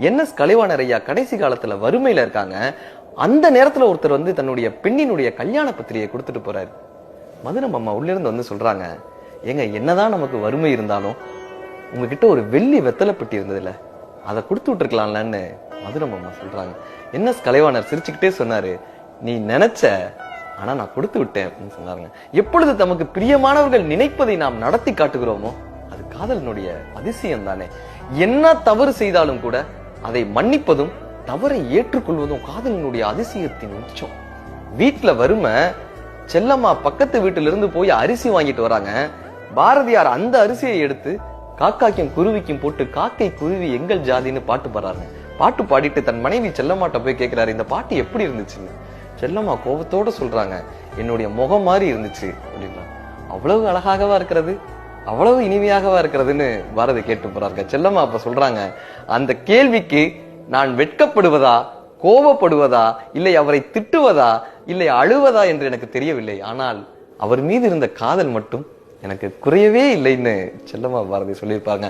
NS Kalaivanar ஐயா கடைசி காலத்துல வறுமையில இருக்காங்க. அந்த நேரத்துல ஒருத்தர் வந்து தன்னுடைய பெண்ணினுடைய கல்யாண பத்திரிகையை கொடுத்துட்டு போறாரு. மதுரம் அம்மா உள்ளிருந்து வந்து சொல்றாங்க ஏங்க என்னதான் நமக்கு வறுமை இருந்தாலும் உங்ககிட்ட ஒரு வெள்ளி வெத்தலை பெட்டி இருந்ததுல அதை கொடுத்து விட்டுருக்கலாம்லன்னு மதுரம் அம்மா சொல்றாங்க. என்எஸ் கலைவாணர் சிரிச்சுக்கிட்டே சொன்னாரு நீ நினைச்ச ஆனா நான் கொடுத்து விட்டேன். அப்படின்னு சொன்னாருங்க. எப்பொழுது தமக்கு பிரியமானவர்கள் நினைப்பதை நாம் நடத்தி காட்டுகிறோமோ அது காதலினுடைய அதிசயம் தானே என்ன தவறு செய்தாலும் கூட அதை மன்னிப்பதும் தவறை ஏற்றுக்கொள்வதும் காதலினுடைய அதிசயத்தின் உச்சம். வீட்டுல வறுமை செல்லம்மா பக்கத்து வீட்டுல இருந்து போய் அரிசி வாங்கிட்டு வராங்க. பாரதியார் அந்த அரிசியை எடுத்து காக்காக்கும் குருவிக்கும் போட்டு காக்கை குருவி எங்கள் ஜாதின்னு பாட்டு பாடுறாங்க பாட்டு பாடிட்டு தன் மனைவி செல்லம்மாட்ட போய் கேட்கிறாரு இந்த பாட்டு எப்படி இருந்துச்சுன்னு? செல்லம்மா கோபத்தோட சொல்றாங்க என்னுடைய முகம் மாதிரி இருந்துச்சு அப்படின்னா அவ்வளவு அழகாகவா இருக்கிறது. அவ்வளவு இனிமையாகவா இருக்கிறதுன்னு பாரதி கேட்டு போறாங்க செல்லம்மா அப்ப சொல்றாங்க அந்த கேள்விக்கு நான் வெட்கப்படுவதா கோபப்படுவதா இல்லை அவரை திட்டுவதா இல்லை அழுவதா என்று எனக்கு தெரியவில்லை. ஆனால் அவர் மீது இருந்த காதல் மட்டும் எனக்கு குறையவே இல்லைன்னு செல்லம்மா பாரதி சொல்லியிருப்பாங்க.